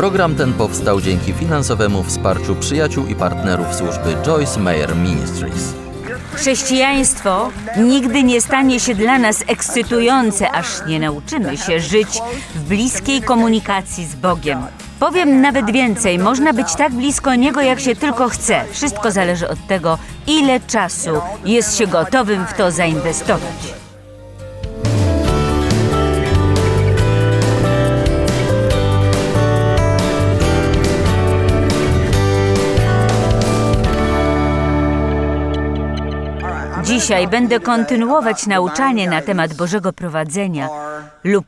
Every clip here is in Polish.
Program ten powstał dzięki finansowemu wsparciu przyjaciół i partnerów służby Joyce Meyer Ministries. Chrześcijaństwo nigdy nie stanie się dla nas ekscytujące, aż nie nauczymy się żyć w bliskiej komunikacji z Bogiem. Powiem nawet więcej, można być tak blisko Niego, jak się tylko chce. Wszystko zależy od tego, ile czasu jest się gotowym w to zainwestować. Dzisiaj będę kontynuować nauczanie na temat Bożego prowadzenia lub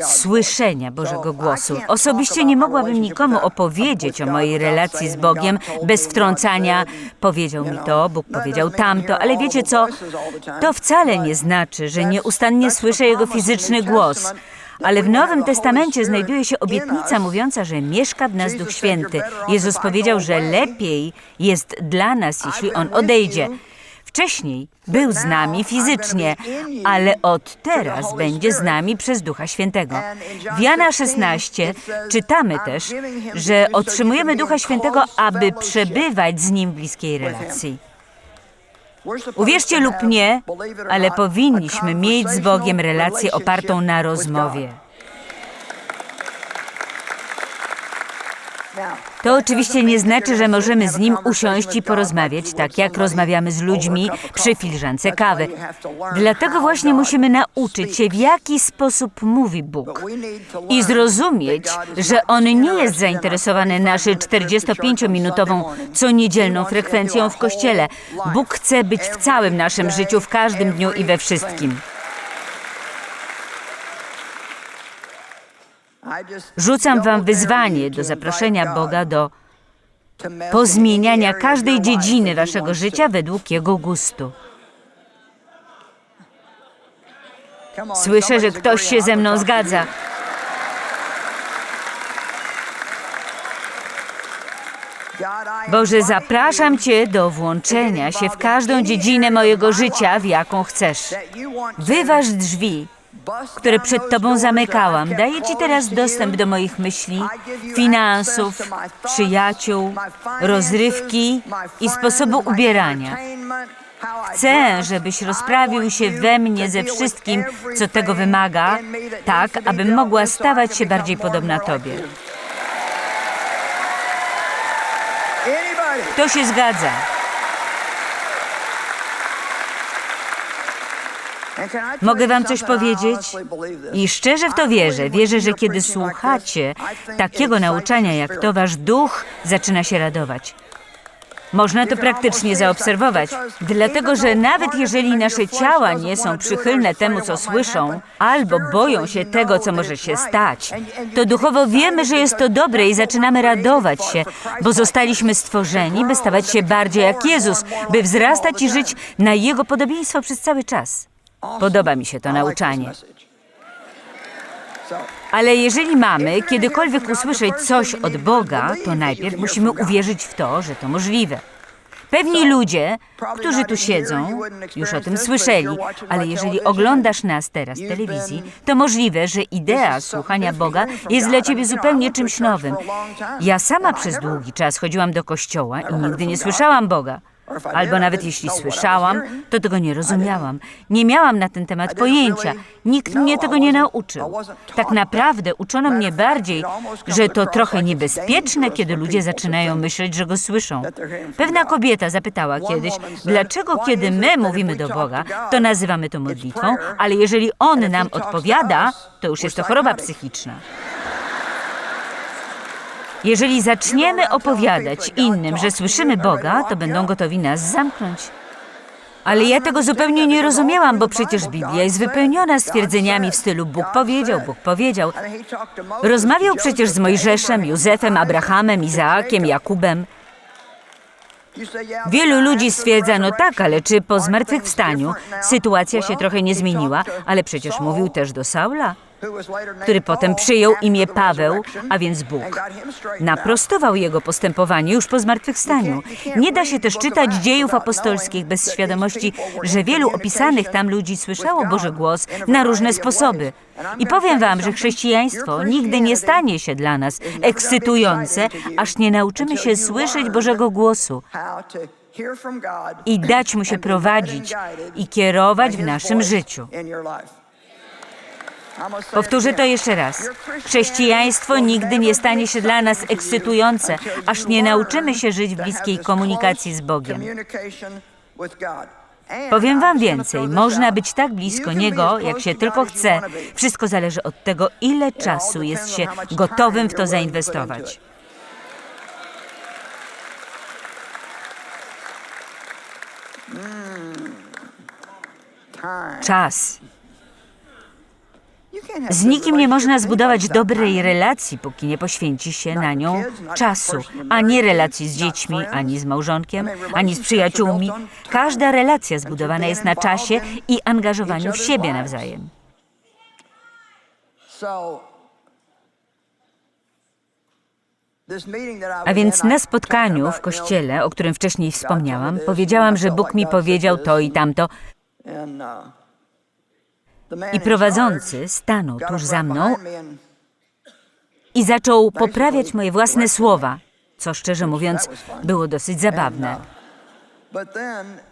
słyszenia Bożego głosu. Osobiście nie mogłabym nikomu opowiedzieć o mojej relacji z Bogiem bez wtrącania. Powiedział mi to, Bóg powiedział tamto, ale wiecie co? To wcale nie znaczy, że nieustannie słyszę Jego fizyczny głos. Ale w Nowym Testamencie znajduje się obietnica mówiąca, że mieszka w nas Duch Święty. Jezus powiedział, że lepiej jest dla nas, jeśli On odejdzie. Wcześniej był z nami fizycznie, ale od teraz będzie z nami przez Ducha Świętego. W Jana 16 czytamy też, że otrzymujemy Ducha Świętego, aby przebywać z Nim w bliskiej relacji. Uwierzcie lub nie, ale powinniśmy mieć z Bogiem relację opartą na rozmowie. To oczywiście nie znaczy, że możemy z nim usiąść i porozmawiać, tak jak rozmawiamy z ludźmi przy filiżance kawy. Dlatego właśnie musimy nauczyć się, w jaki sposób mówi Bóg i zrozumieć, że On nie jest zainteresowany naszą 45-minutową co niedzielną frekwencją w kościele. Bóg chce być w całym naszym życiu, w każdym dniu i we wszystkim. Rzucam Wam wyzwanie do zaproszenia Boga do pozmieniania każdej dziedziny Waszego życia według Jego gustu. Słyszę, że ktoś się ze mną zgadza. Boże, zapraszam Cię do włączenia się w każdą dziedzinę mojego życia, w jaką chcesz. Wyważ drzwi, które przed Tobą zamykałam. Daję Ci teraz dostęp do moich myśli, finansów, przyjaciół, rozrywki i sposobu ubierania. Chcę, żebyś rozprawił się we mnie ze wszystkim, co tego wymaga, tak, abym mogła stawać się bardziej podobna Tobie. Kto się zgadza? Mogę wam coś powiedzieć? I szczerze w to wierzę. Wierzę, że kiedy słuchacie takiego nauczania jak to, wasz duch zaczyna się radować. Można to praktycznie zaobserwować, dlatego że nawet jeżeli nasze ciała nie są przychylne temu, co słyszą, albo boją się tego, co może się stać, to duchowo wiemy, że jest to dobre i zaczynamy radować się, bo zostaliśmy stworzeni, by stawać się bardziej jak Jezus, by wzrastać i żyć na Jego podobieństwo przez cały czas. Podoba mi się to nauczanie. Ale jeżeli mamy kiedykolwiek usłyszeć coś od Boga, to najpierw musimy uwierzyć w to, że to możliwe. Pewni ludzie, którzy tu siedzą, już o tym słyszeli, ale jeżeli oglądasz nas teraz w telewizji, to możliwe, że idea słuchania Boga jest dla ciebie zupełnie czymś nowym. Ja sama przez długi czas chodziłam do kościoła i nigdy nie słyszałam Boga. Albo nawet jeśli słyszałam, to tego nie rozumiałam. Nie miałam na ten temat pojęcia. Nikt mnie tego nie nauczył. Tak naprawdę uczono mnie bardziej, że to trochę niebezpieczne, kiedy ludzie zaczynają myśleć, że go słyszą. Pewna kobieta zapytała kiedyś, dlaczego kiedy my mówimy do Boga, to nazywamy to modlitwą, ale jeżeli On nam odpowiada, to już jest to choroba psychiczna. Jeżeli zaczniemy opowiadać innym, że słyszymy Boga, to będą gotowi nas zamknąć. Ale ja tego zupełnie nie rozumiałam, bo przecież Biblia jest wypełniona stwierdzeniami w stylu Bóg powiedział, Bóg powiedział. Rozmawiał przecież z Mojżeszem, Józefem, Abrahamem, Izaakiem, Jakubem. Wielu ludzi stwierdza, no tak, ale czy po zmartwychwstaniu sytuacja się trochę nie zmieniła, ale przecież mówił też do Saula. Który potem przyjął imię Paweł, a więc Bóg. Naprostował jego postępowanie już po zmartwychwstaniu. Nie da się też czytać dziejów apostolskich bez świadomości, że wielu opisanych tam ludzi słyszało Boży głos na różne sposoby. I powiem wam, że chrześcijaństwo nigdy nie stanie się dla nas ekscytujące, aż nie nauczymy się słyszeć Bożego głosu i dać mu się prowadzić i kierować w naszym życiu. Powtórzę to jeszcze raz. Chrześcijaństwo nigdy nie stanie się dla nas ekscytujące, aż nie nauczymy się żyć w bliskiej komunikacji z Bogiem. Powiem Wam więcej. Można być tak blisko Niego, jak się tylko chce. Wszystko zależy od tego, ile czasu jest się gotowym w to zainwestować. Czas. Z nikim nie można zbudować dobrej relacji, póki nie poświęci się na nią czasu, ani relacji z dziećmi, ani z małżonkiem, ani z przyjaciółmi. Każda relacja zbudowana jest na czasie i angażowaniu w siebie nawzajem. A więc na spotkaniu w kościele, o którym wcześniej wspomniałam, powiedziałam, że Bóg mi powiedział to i tamto, i prowadzący stanął tuż za mną i zaczął poprawiać moje własne słowa, co szczerze mówiąc było dosyć zabawne.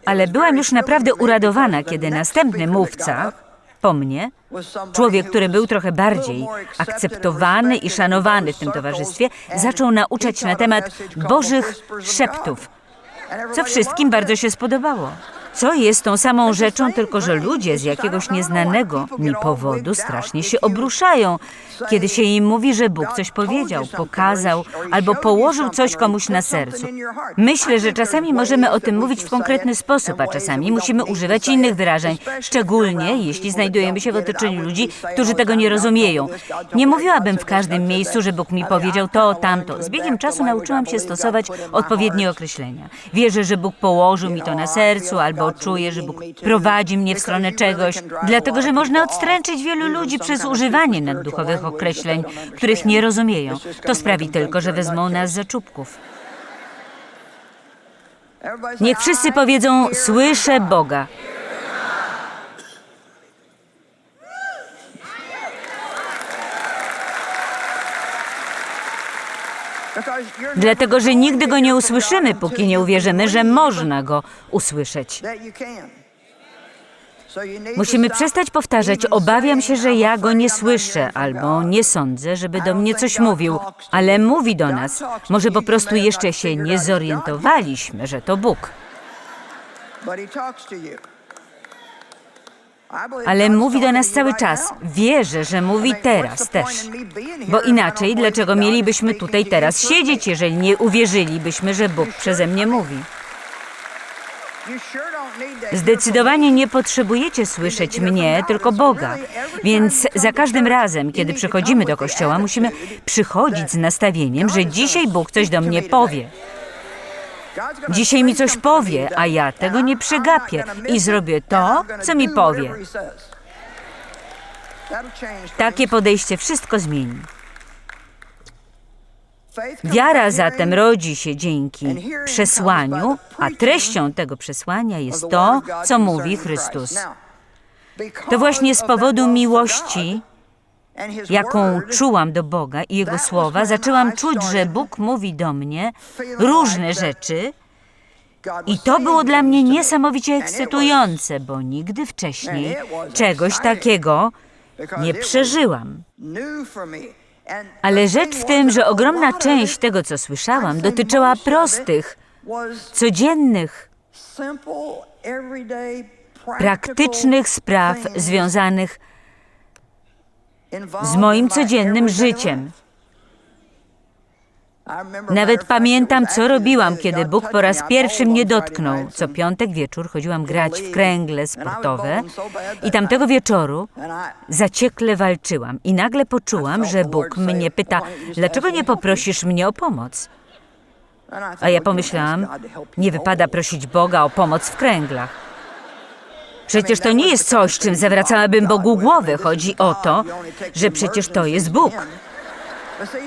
Ale byłam już naprawdę uradowana, kiedy następny mówca, po mnie, człowiek, który był trochę bardziej akceptowany i szanowany w tym towarzystwie, zaczął nauczać na temat Bożych szeptów, co wszystkim bardzo się spodobało. Co jest tą samą rzeczą, tylko że ludzie z jakiegoś nieznanego mi powodu strasznie się obruszają, kiedy się im mówi, że Bóg coś powiedział, pokazał albo położył coś komuś na sercu. Myślę, że czasami możemy o tym mówić w konkretny sposób, a czasami musimy używać innych wyrażeń, szczególnie jeśli znajdujemy się w otoczeniu ludzi, którzy tego nie rozumieją. Nie mówiłabym w każdym miejscu, że Bóg mi powiedział to, tamto. Z biegiem czasu nauczyłam się stosować odpowiednie określenia. Wierzę, że Bóg położył mi to na sercu albo czuję, że Bóg prowadzi mnie w stronę czegoś, dlatego że można odstręczyć wielu ludzi przez używanie nadduchowych określeń, których nie rozumieją. To sprawi tylko, że wezmą nas za czubków. Niech wszyscy powiedzą: Słyszę Boga. Dlatego, że nigdy go nie usłyszymy, póki nie uwierzymy, że można go usłyszeć. Musimy przestać powtarzać: Obawiam się, że ja go nie słyszę, albo nie sądzę, żeby do mnie coś mówił, ale mówi do nas. Może po prostu jeszcze się nie zorientowaliśmy, że to Bóg. Ale mówi do nas cały czas. Wierzę, że mówi teraz też. Bo inaczej, dlaczego mielibyśmy tutaj teraz siedzieć, jeżeli nie uwierzylibyśmy, że Bóg przeze mnie mówi? Zdecydowanie nie potrzebujecie słyszeć mnie, tylko Boga. Więc za każdym razem, kiedy przychodzimy do kościoła, musimy przychodzić z nastawieniem, że dzisiaj Bóg coś do mnie powie. Dzisiaj mi coś powie, a ja tego nie przegapię i zrobię to, co mi powie. Takie podejście wszystko zmieni. Wiara zatem rodzi się dzięki przesłaniu, a treścią tego przesłania jest to, co mówi Chrystus. To właśnie z powodu miłości, jaką czułam do Boga i Jego słowa, zaczęłam czuć, że Bóg mówi do mnie różne rzeczy. I to było dla mnie niesamowicie ekscytujące, bo nigdy wcześniej czegoś takiego nie przeżyłam. Ale rzecz w tym, że ogromna część tego, co słyszałam, dotyczyła prostych, codziennych, praktycznych spraw związanych z moim codziennym życiem. Nawet pamiętam, co robiłam, kiedy Bóg po raz pierwszy mnie dotknął. Co piątek wieczór chodziłam grać w kręgle sportowe i tamtego wieczoru zaciekle walczyłam. I nagle poczułam, że Bóg mnie pyta, dlaczego nie poprosisz mnie o pomoc? A ja pomyślałam, nie wypada prosić Boga o pomoc w kręglach. Przecież to nie jest coś, czym zawracałabym Bogu głowę. Chodzi o to, że przecież to jest Bóg.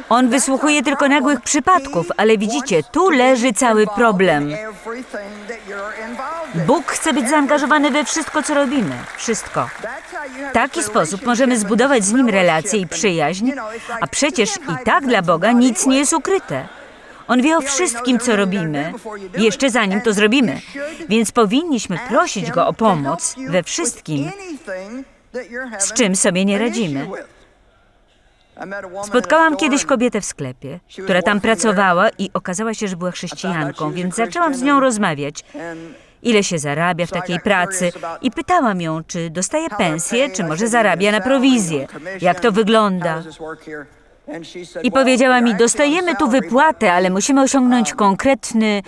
On wysłuchuje tylko nagłych przypadków, ale widzicie, tu leży cały problem. Bóg chce być zaangażowany we wszystko, co robimy. Wszystko. W taki sposób możemy zbudować z nim relacje i przyjaźń, a przecież i tak dla Boga nic nie jest ukryte. On wie o wszystkim, co robimy, jeszcze zanim to zrobimy. Więc powinniśmy prosić Go o pomoc we wszystkim, z czym sobie nie radzimy. Spotkałam kiedyś kobietę w sklepie, która tam pracowała i okazała się, że była chrześcijanką, więc zaczęłam z nią rozmawiać. Ile się zarabia w takiej pracy i pytałam ją, czy dostaje pensję, czy może zarabia na prowizję. Jak to wygląda? I powiedziała mi, dostajemy tu wypłatę, ale musimy osiągnąć konkretny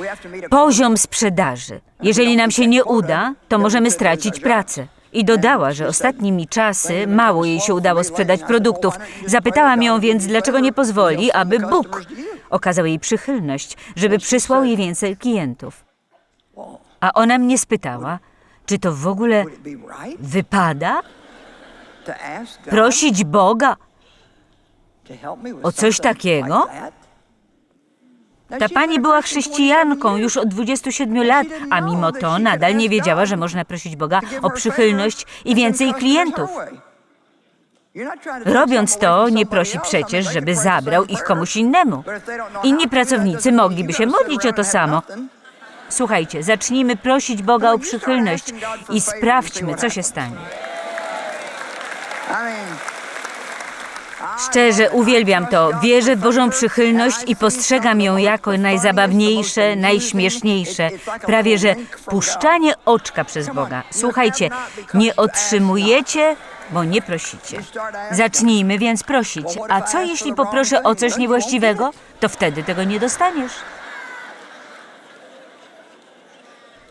poziom sprzedaży. Jeżeli nam się nie uda, to możemy stracić pracę. I dodała, że ostatnimi czasy mało jej się udało sprzedać produktów. Zapytałam ją więc, dlaczego nie pozwoli, aby Bóg okazał jej przychylność, żeby przysłał jej więcej klientów. A ona mnie spytała, czy to w ogóle wypada prosić Boga o coś takiego? Ta pani była chrześcijanką już od 27 lat, a mimo to nadal nie wiedziała, że można prosić Boga o przychylność i więcej klientów. Robiąc to, nie prosi przecież, żeby zabrał ich komuś innemu. Inni pracownicy mogliby się modlić o to samo. Słuchajcie, zacznijmy prosić Boga o przychylność i sprawdźmy, co się stanie. Szczerze uwielbiam to. Wierzę w Bożą przychylność i postrzegam ją jako najzabawniejsze, najśmieszniejsze. Prawie że puszczanie oczka przez Boga. Słuchajcie, nie otrzymujecie, bo nie prosicie. Zacznijmy więc prosić. A co jeśli poproszę o coś niewłaściwego? To wtedy tego nie dostaniesz.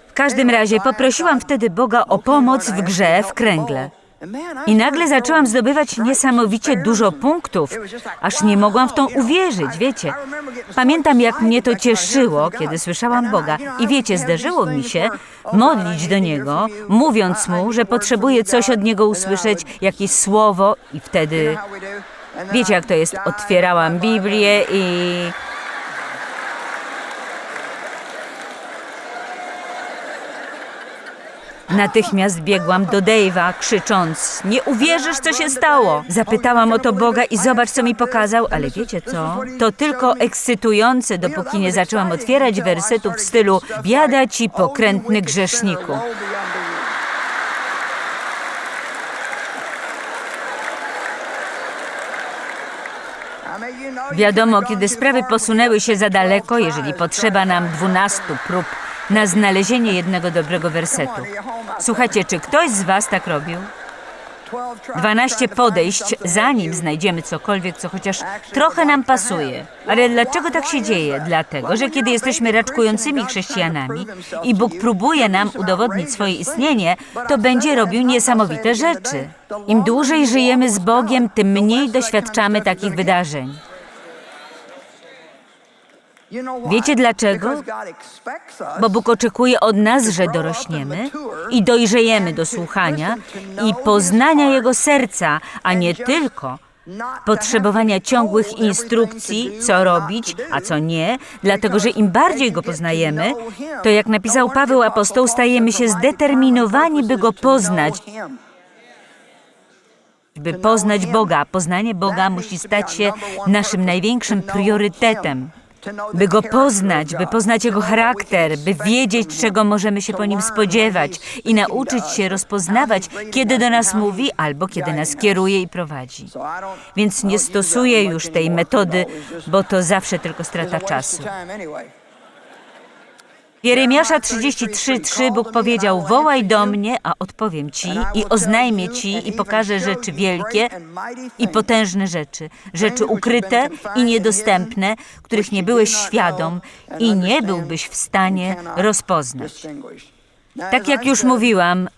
W każdym razie poprosiłam wtedy Boga o pomoc w grze w kręgle. I nagle zaczęłam zdobywać niesamowicie dużo punktów, aż nie mogłam w to uwierzyć, wiecie. Pamiętam, jak mnie to cieszyło, kiedy słyszałam Boga. I wiecie, zdarzyło mi się modlić do Niego, mówiąc Mu, że potrzebuję coś od Niego usłyszeć, jakieś słowo i wtedy... Wiecie, jak to jest? Otwierałam Biblię i... Natychmiast biegłam do Dave'a, krzycząc: Nie uwierzysz, co się stało! Zapytałam o to Boga i zobacz, co mi pokazał, ale wiecie co? To tylko ekscytujące, dopóki nie zaczęłam otwierać wersetów w stylu: Biada ci pokrętny grzeszniku. Wiadomo, kiedy sprawy posunęły się za daleko, jeżeli potrzeba nam dwunastu prób na znalezienie jednego dobrego wersetu. Słuchajcie, czy ktoś z Was tak robił? Dwanaście podejść, zanim znajdziemy cokolwiek, co chociaż trochę nam pasuje. Ale dlaczego tak się dzieje? Dlatego, że kiedy jesteśmy raczkującymi chrześcijanami i Bóg próbuje nam udowodnić swoje istnienie, to będzie robił niesamowite rzeczy. Im dłużej żyjemy z Bogiem, tym mniej doświadczamy takich wydarzeń. Wiecie dlaczego? Bo Bóg oczekuje od nas, że dorośniemy i dojrzejemy do słuchania i poznania Jego serca, a nie tylko potrzebowania ciągłych instrukcji, co robić, a co nie, dlatego że im bardziej Go poznajemy, to jak napisał Paweł Apostoł, stajemy się zdeterminowani, by Go poznać. By poznać Boga, poznanie Boga musi stać się naszym największym priorytetem by go poznać, by poznać jego charakter, by wiedzieć, czego możemy się po nim spodziewać i nauczyć się rozpoznawać, kiedy do nas mówi albo kiedy nas kieruje i prowadzi. Więc nie stosuję już tej metody, bo to zawsze tylko strata czasu. Jeremiasza 33:3 Bóg powiedział: Wołaj do mnie, a odpowiem ci i oznajmię ci i pokażę rzeczy wielkie i potężne rzeczy, rzeczy ukryte i niedostępne, których nie byłeś świadom i nie byłbyś w stanie rozpoznać. Tak jak już mówiłam,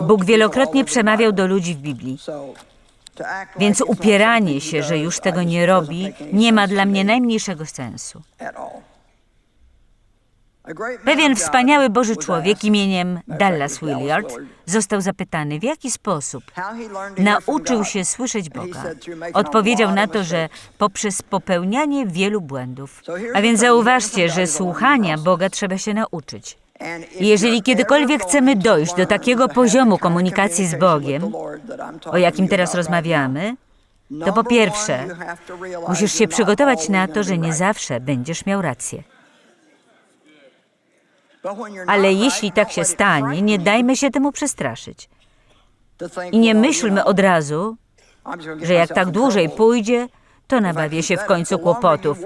Bóg wielokrotnie przemawiał do ludzi w Biblii. Więc upieranie się, że już tego nie robi, nie ma dla mnie najmniejszego sensu. Pewien wspaniały Boży człowiek imieniem Dallas Willard został zapytany, w jaki sposób nauczył się słyszeć Boga. Odpowiedział na to, że poprzez popełnianie wielu błędów. A więc zauważcie, że słuchania Boga trzeba się nauczyć. Jeżeli kiedykolwiek chcemy dojść do takiego poziomu komunikacji z Bogiem, o jakim teraz rozmawiamy, to po pierwsze, musisz się przygotować na to, że nie zawsze będziesz miał rację. Ale jeśli tak się stanie, nie dajmy się temu przestraszyć. I nie myślmy od razu, że jak tak dłużej pójdzie, to nabawię się w końcu kłopotów.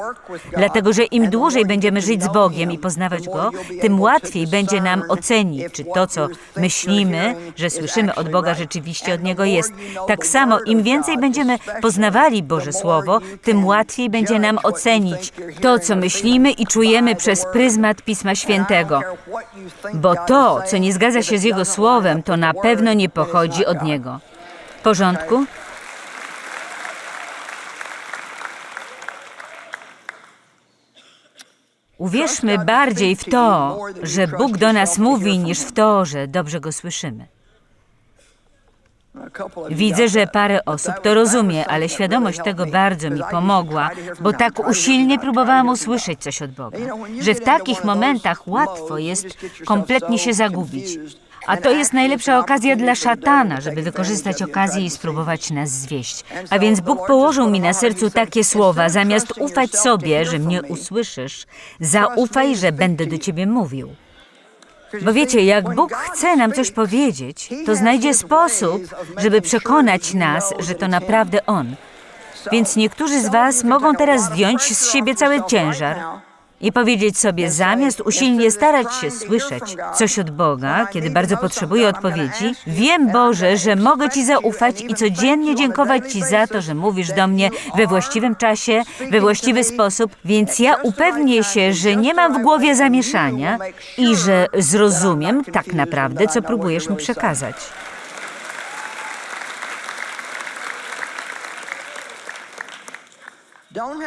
Dlatego, że im dłużej będziemy żyć z Bogiem i poznawać Go, tym łatwiej będzie nam ocenić, czy to, co myślimy, że słyszymy od Boga, rzeczywiście od Niego jest. Tak samo, im więcej będziemy poznawali Boże Słowo, tym łatwiej będzie nam ocenić to, co myślimy i czujemy przez pryzmat Pisma Świętego. Bo to, co nie zgadza się z Jego Słowem, to na pewno nie pochodzi od Niego. W porządku? Uwierzmy bardziej w to, że Bóg do nas mówi, niż w to, że dobrze Go słyszymy. Widzę, że parę osób to rozumie, ale świadomość tego bardzo mi pomogła, bo tak usilnie próbowałam usłyszeć coś od Boga, że w takich momentach łatwo jest kompletnie się zagubić. A to jest najlepsza okazja dla szatana, żeby wykorzystać okazję i spróbować nas zwieść. A więc Bóg położył mi na sercu takie słowa, zamiast ufać sobie, że mnie usłyszysz, zaufaj, że będę do ciebie mówił. Bo wiecie, jak Bóg chce nam coś powiedzieć, to znajdzie sposób, żeby przekonać nas, że to naprawdę On. Więc niektórzy z Was mogą teraz zdjąć z siebie cały ciężar i powiedzieć sobie, zamiast usilnie starać się słyszeć coś od Boga, kiedy bardzo potrzebuję odpowiedzi, wiem Boże, że mogę Ci zaufać i codziennie dziękować Ci za to, że mówisz do mnie we właściwym czasie, we właściwy sposób, więc ja upewnię się, że nie mam w głowie zamieszania i że zrozumiem tak naprawdę, co próbujesz mi przekazać.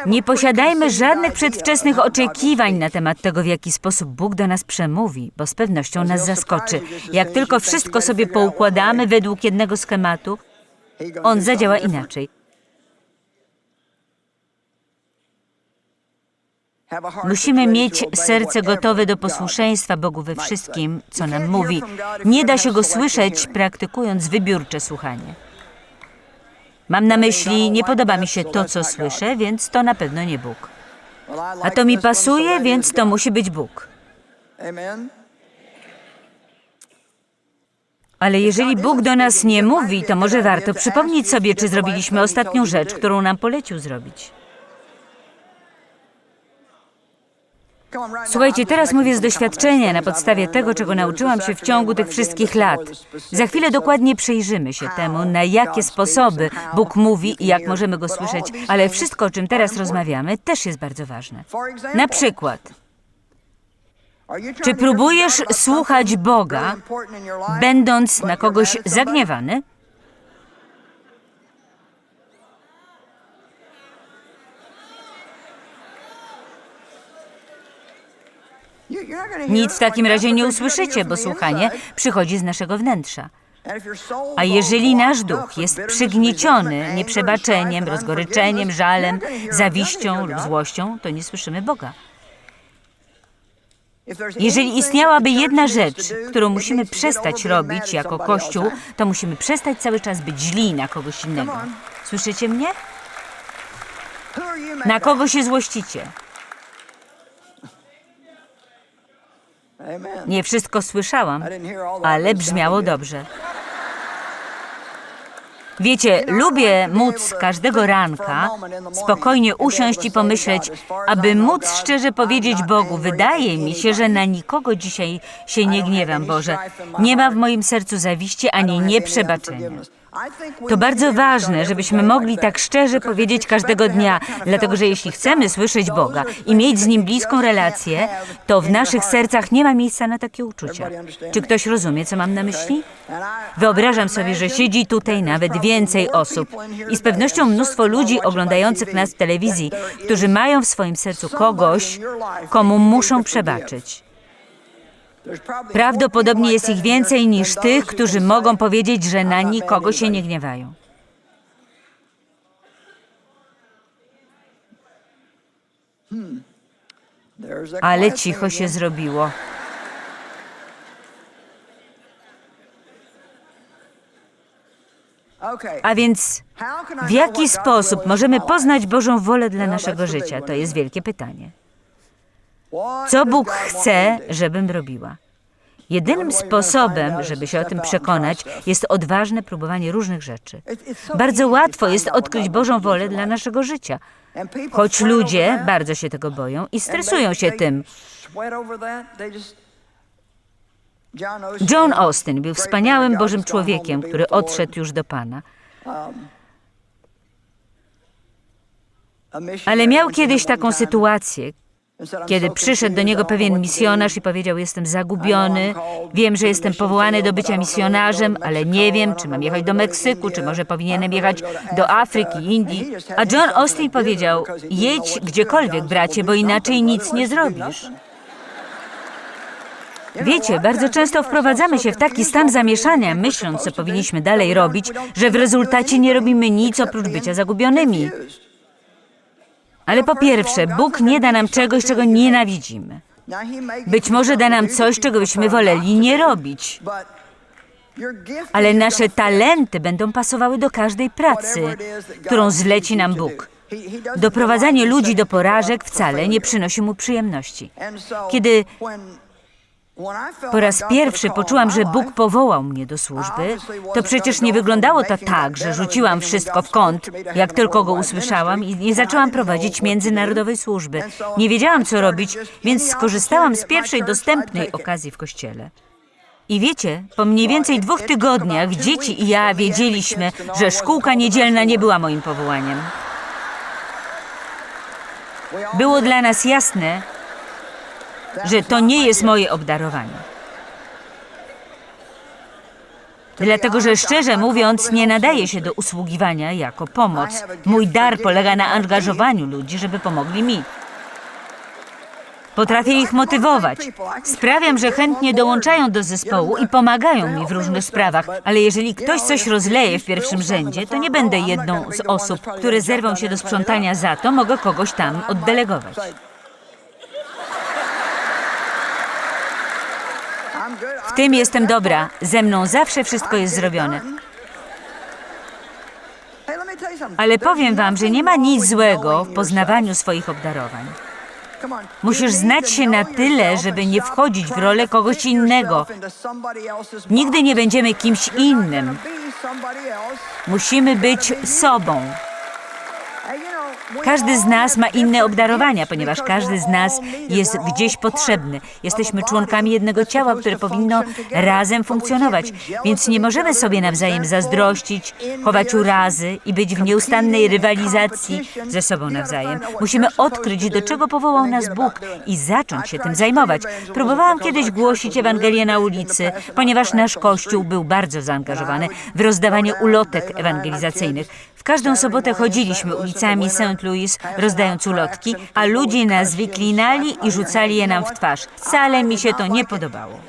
Nie posiadajmy żadnych przedwczesnych oczekiwań na temat tego, w jaki sposób Bóg do nas przemówi, bo z pewnością nas zaskoczy. Jak tylko wszystko sobie poukładamy według jednego schematu, on zadziała inaczej. Musimy mieć serce gotowe do posłuszeństwa Bogu we wszystkim, co nam mówi. Nie da się go słyszeć, praktykując wybiórcze słuchanie. Mam na myśli, nie podoba mi się to, co słyszę, więc to na pewno nie Bóg. A to mi pasuje, więc to musi być Bóg. Ale jeżeli Bóg do nas nie mówi, to może warto przypomnieć sobie, czy zrobiliśmy ostatnią rzecz, którą nam polecił zrobić. Słuchajcie, teraz mówię z doświadczenia na podstawie tego, czego nauczyłam się w ciągu tych wszystkich lat. Za chwilę dokładnie przyjrzymy się temu, na jakie sposoby Bóg mówi i jak możemy go słyszeć, ale wszystko, o czym teraz rozmawiamy, też jest bardzo ważne. Na przykład, czy próbujesz słuchać Boga, będąc na kogoś zagniewany? Nic w takim razie nie usłyszycie, bo słuchanie przychodzi z naszego wnętrza. A jeżeli nasz duch jest przygnieciony nieprzebaczeniem, rozgoryczeniem, żalem, zawiścią lub złością, to nie słyszymy Boga. Jeżeli istniałaby jedna rzecz, którą musimy przestać robić jako Kościół, to musimy przestać cały czas być źli na kogoś innego. Słyszycie mnie? Na kogo się złościcie? Nie wszystko słyszałam, ale brzmiało dobrze. Wiecie, lubię móc każdego ranka spokojnie usiąść i pomyśleć, aby móc szczerze powiedzieć Bogu, wydaje mi się, że na nikogo dzisiaj się nie gniewam, Boże. Nie ma w moim sercu zawiści ani nieprzebaczenia. To bardzo ważne, żebyśmy mogli tak szczerze powiedzieć każdego dnia, dlatego że jeśli chcemy słyszeć Boga i mieć z Nim bliską relację, to w naszych sercach nie ma miejsca na takie uczucia. Czy ktoś rozumie, co mam na myśli? Wyobrażam sobie, że siedzi tutaj nawet więcej osób i z pewnością mnóstwo ludzi oglądających nas w telewizji, którzy mają w swoim sercu kogoś, komu muszą przebaczyć. Prawdopodobnie jest ich więcej niż tych, którzy mogą powiedzieć, że na nikogo się nie gniewają. Ale cicho się zrobiło. A więc w jaki sposób możemy poznać Bożą wolę dla naszego życia? To jest wielkie pytanie. Co Bóg chce, żebym robiła? Jedynym sposobem, żeby się o tym przekonać, jest odważne próbowanie różnych rzeczy. Bardzo łatwo jest odkryć Bożą wolę dla naszego życia, choć ludzie bardzo się tego boją i stresują się tym. John Austin był wspaniałym Bożym człowiekiem, który odszedł już do Pana. Ale miał kiedyś taką sytuację, kiedy przyszedł do niego pewien misjonarz i powiedział: Jestem zagubiony, wiem, że jestem powołany do bycia misjonarzem, ale nie wiem, czy mam jechać do Meksyku, czy może powinienem jechać do Afryki, Indii. A John Austin powiedział: Jedź gdziekolwiek, bracie, bo inaczej nic nie zrobisz. Wiecie, bardzo często wprowadzamy się w taki stan zamieszania, myśląc, co powinniśmy dalej robić, że w rezultacie nie robimy nic oprócz bycia zagubionymi. Ale po pierwsze, Bóg nie da nam czegoś, czego nienawidzimy. Być może da nam coś, czego byśmy woleli nie robić. Ale nasze talenty będą pasowały do każdej pracy, którą zleci nam Bóg. Doprowadzanie ludzi do porażek wcale nie przynosi mu przyjemności. Kiedy po raz pierwszy poczułam, że Bóg powołał mnie do służby, to przecież nie wyglądało to tak, że rzuciłam wszystko w kąt, jak tylko go usłyszałam i nie zaczęłam prowadzić międzynarodowej służby. Nie wiedziałam, co robić, więc skorzystałam z pierwszej dostępnej okazji w kościele. I wiecie, po mniej więcej dwóch tygodniach dzieci i ja wiedzieliśmy, że szkółka niedzielna nie była moim powołaniem. Było dla nas jasne, że to nie jest moje obdarowanie. Dlatego, że szczerze mówiąc, nie nadaje się do usługiwania jako pomoc. Mój dar polega na angażowaniu ludzi, żeby pomogli mi. Potrafię ich motywować. Sprawiam, że chętnie dołączają do zespołu i pomagają mi w różnych sprawach, ale jeżeli ktoś coś rozleje w pierwszym rzędzie, to nie będę jedną z osób, które zerwą się do sprzątania za to, mogę kogoś tam oddelegować. W tym jestem dobra. Ze mną zawsze wszystko jest zrobione. Ale powiem wam, że nie ma nic złego w poznawaniu swoich obdarowań. Musisz znać się na tyle, żeby nie wchodzić w rolę kogoś innego. Nigdy nie będziemy kimś innym. Musimy być sobą. Każdy z nas ma inne obdarowania, ponieważ każdy z nas jest gdzieś potrzebny. Jesteśmy członkami jednego ciała, które powinno razem funkcjonować, więc nie możemy sobie nawzajem zazdrościć, chować urazy i być w nieustannej rywalizacji ze sobą nawzajem. Musimy odkryć, do czego powołał nas Bóg i zacząć się tym zajmować. Próbowałam kiedyś głosić Ewangelię na ulicy, ponieważ nasz Kościół był bardzo zaangażowany w rozdawanie ulotek ewangelizacyjnych. W każdą sobotę chodziliśmy ulicami St. Louis, rozdając ulotki, a ludzie nas wyklinali i rzucali je nam w twarz. Wcale mi się to nie podobało.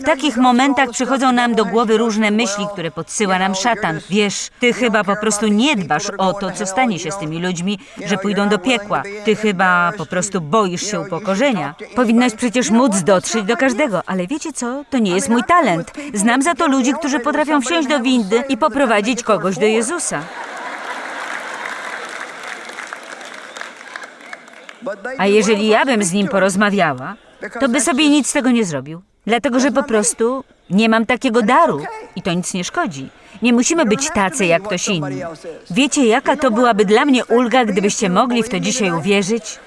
W takich momentach przychodzą nam do głowy różne myśli, które podsyła nam szatan. Wiesz, ty chyba po prostu nie dbasz o to, co stanie się z tymi ludźmi, że pójdą do piekła. Ty chyba po prostu boisz się upokorzenia. Powinnaś przecież móc dotrzeć do każdego, ale wiecie co? To nie jest mój talent. Znam za to ludzi, którzy potrafią wsiąść do windy i poprowadzić kogoś do Jezusa. A jeżeli ja bym z nim porozmawiała, to by sobie nic z tego nie zrobił. Dlatego, że po prostu nie mam takiego daru i to nic nie szkodzi. Nie musimy być tacy jak ktoś inny. Wiecie, jaka to byłaby dla mnie ulga, gdybyście mogli w to dzisiaj uwierzyć?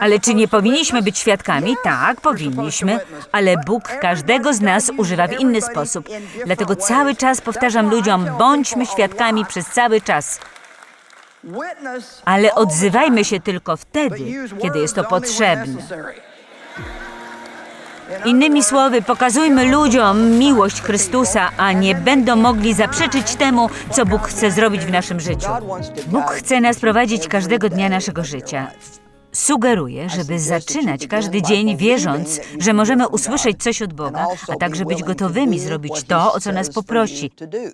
Ale czy nie powinniśmy być świadkami? Tak, powinniśmy, ale Bóg każdego z nas używa w inny sposób. Dlatego cały czas powtarzam ludziom: bądźmy świadkami przez cały czas. Ale odzywajmy się tylko wtedy, kiedy jest to potrzebne. Innymi słowy, pokazujmy ludziom miłość Chrystusa, a nie będą mogli zaprzeczyć temu, co Bóg chce zrobić w naszym życiu. Bóg chce nas prowadzić każdego dnia naszego życia. Sugeruję, żeby zaczynać każdy dzień wierząc, że możemy usłyszeć coś od Boga, a także być gotowymi zrobić to, o co nas poprosi.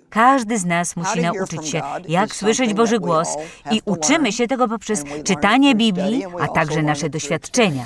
Każdy z nas musi nauczyć się, jak słyszeć Boży głos i uczymy się tego poprzez czytanie Biblii, a także nasze doświadczenia.